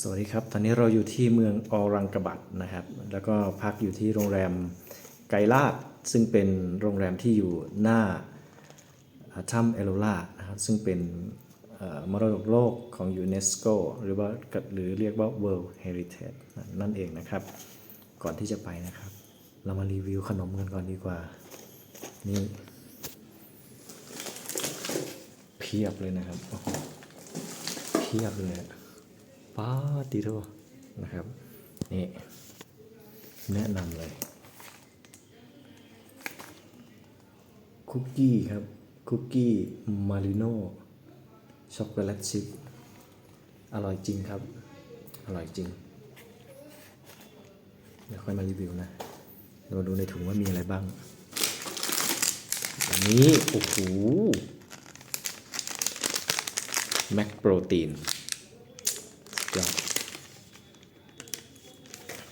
สวัสดีครับ ตอนนี้เราอยู่ที่เมืองออรังกบัดนะครับ แล้วก็พักอยู่ที่โรงแรมไกลาด ซึ่งเป็นโรงแรมที่อยู่หน้าถ้ำเอโลลานะครับ ซึ่งเป็นมรดกโลกของยูเนสโกหรือว่าหรือเรียกว่า World Heritage นั่นเองนะครับ ก่อนที่จะไปนะครับ เรามารีวิวขนมกันก่อนดีกว่า นี่เพียบเลยนะครับโอ้โหเพียบเลย ป้าดดีโทนะครับ นี่ แนะนำเลย คุกกี้ครับ คุกกี้มาริโน่ช็อกโกแลตชิพอร่อยจริงครับ อร่อยจริง เดี๋ยวค่อยมารีวิวนะเดี๋ยวมาดูในถุงว่ามีอะไรบ้างอันนี้ โอ้โห แมคโปรตีน ยอด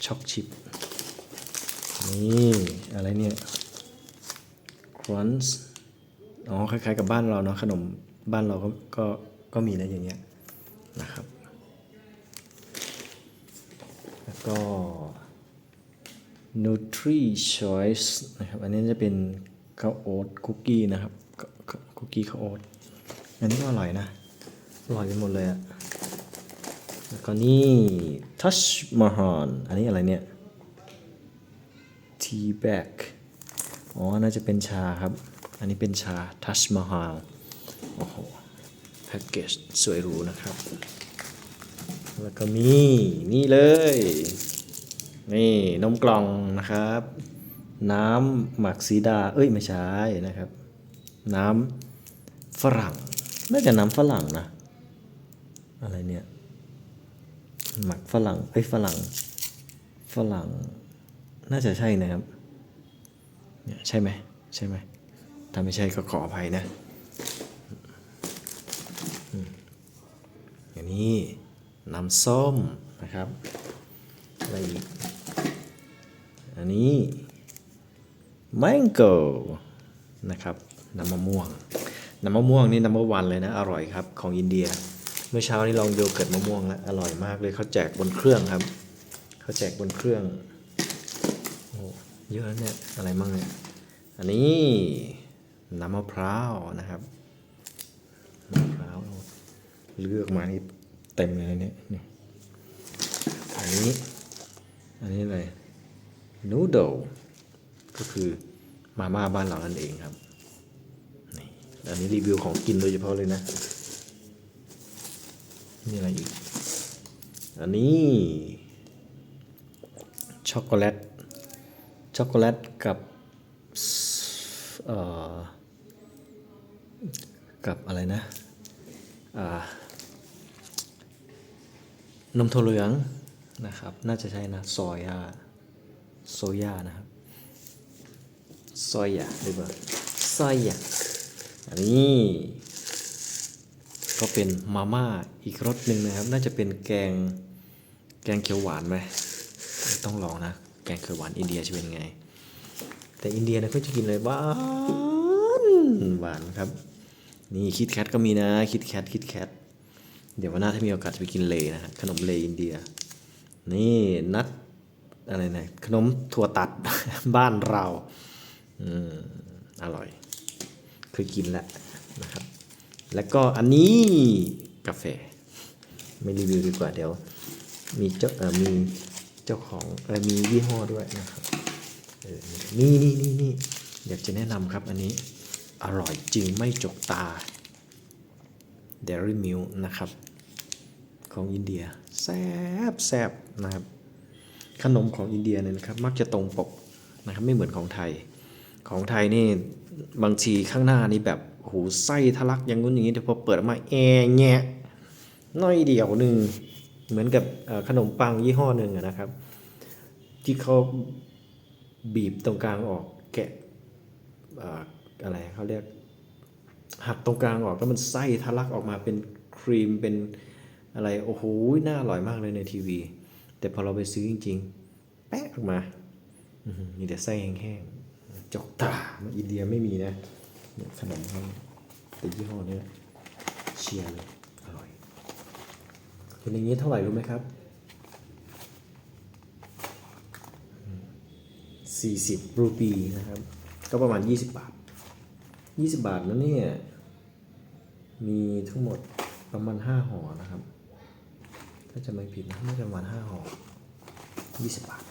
ช็อกชิป นี่ อะไรเนี่ยครันส์อ๋อ คล้ายๆกับบ้านเราเนาะขนมบ้านเราก็ก็ก็มีนะอย่างเงี้ยนะครับ แล้วก็ Nutri Choice นะครับ อันนี้จะเป็นข้าวโอ๊ตคุกกี้นะครับ คุกกี้ข้าวโอ๊ตอันนี้ก็อร่อยนะ อร่อยไปหมดเลยอะ แล้วก็นี่ทัชมาฮอนอันนี้อะไรเนี่ยทีแบกอ๋อ น่าจะเป็นชาครับ อันนี้เป็นชาทัชมาฮอนโอ้โหแพ็กเกจสวยหรูนะครับ แล้วก็มีนี่เลย นี่นมกล่องนะครับ น้ำหมักซีดา เอ้ย ไม่ใช่นะครับ น้ำฝรั่ง น่าจะน้ำฝรั่งนะ อะไรเนี่ย หมักฝรั่งเอ้ยฝรั่งฝรั่ง น่าจะใช่นะครับเนี่ยใช่ไหมใช่ไหมถ้าไม่ใช่ก็ขออภัยนะอืมอย่างนี้น้ำส้มนะครับอะไรอีกอันนี้แมงโก้นะครับน้ำมะม่วงน้ำมะม่วงนี่น้ำมะวันเลยนะ อร่อยครับ ของอินเดีย เมื่อเช้านี้ลองโยเกิร์ตมะม่วงแล้วอร่อยมากเลยเขาแจกบนเครื่องครับเขาแจกบนเครื่องโอ้เยอะนะเนี่ยอะไรมั่งเนี่ยอันนี้น้ำมะพร้าวนะครับมะพร้าวเลือกมานี่เต็มเลยนะเนี่ยนี่อันนี้อันนี้อะไรนูโดก็คือมาม่าบ้านเรานั่นเองครับนี่อันนี้รีวิวของกินโดยเฉพาะเลยนะ มีอะไรอีก อันนี้ ช็อกโกแลต ช็อกโกแลตกับเอ่อกับอะไรนะอ่านมถั่วเหลืองนะครับ น่าจะใช่นะซอยาโซยานะครับซอยาหรือเปล่าซอยาอันนี้ ก็เป็นมาม่าอีกรสหนึ่งนะครับ น่าจะเป็นแกงแกงเขียวหวานไหมต้องลองนะ แกงเขียวหวานอินเดียจะเป็นไง แต่อินเดียนะก็จะกินเลยหวานหวานครับ นี่คิดแคทก็มีนะคิดแคทคิดแคทเดี๋ยววันหน้าถ้ามีโอกาสจะไปกินเลนะฮะขนมเลอินเดีย นี่นัดอะไรนะขนมถั่วตัดบ้านเรา อืมอร่อยเคยกินแล้วนะครับ แล้วก็อันนี้กาแฟ ไม่รีวิวดีกว่าเดี๋ยว มีเจ้าเออมีเจ้าของเออมียี่ห้อด้วยนะครับเออนี่นี่นี่นี่อยากจะแนะนำครับอันนี้อร่อยจริงไม่จกตา Dairy Milk นะครับ ของอินเดียแซบแซบนะครับ ขนมของอินเดียเนี่ยนะครับ มักจะตรงปกนะครับ ไม่เหมือนของไทย ของไทยนี่บางทีข้างหน้านี่แบบโอ้โหไส้ทะลักอย่างนู้นอย่างนี้แต่พอเปิดออกมาแอแงะน้อยเดียวหนึ่งเหมือนกับขนมปังยี่ห้อหนึ่งนะครับ ที่เขาบีบตรงกลางออกแกะอะไรเขาเรียกหักตรงกลางออกแล้วมันไส้ทะลักออกมาเป็นครีมเป็นอะไรโอ้โหน่าอร่อยมากเลยในทีวี แต่พอเราไปซื้อจริง ๆ แป๊ะออกมามีแต่ไส้แห้งๆ จอกตาอินเดียไม่มีนะเนี่ยขนมเขาแต่ยี่ห้อเนี้ยเชียร์เลยอร่อยคุณอย่างนี้เท่าไหร่รู้ไหมครับสี่สิบรูปีนะครับ ก็ประมาณ 20 บาท 20 บาทนั้นเนี่ยมีทั้งหมดประมาณ 5ห่อนะครับ ถ้าจะไม่ผิดนะน่าจะประมาณ 5ห่อ20 บาท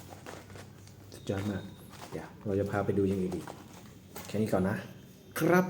สุดยอดมาก เดี๋ยวเราจะพาไปดูอย่างอื่นอีกแค่นี้ก่อนนะครับ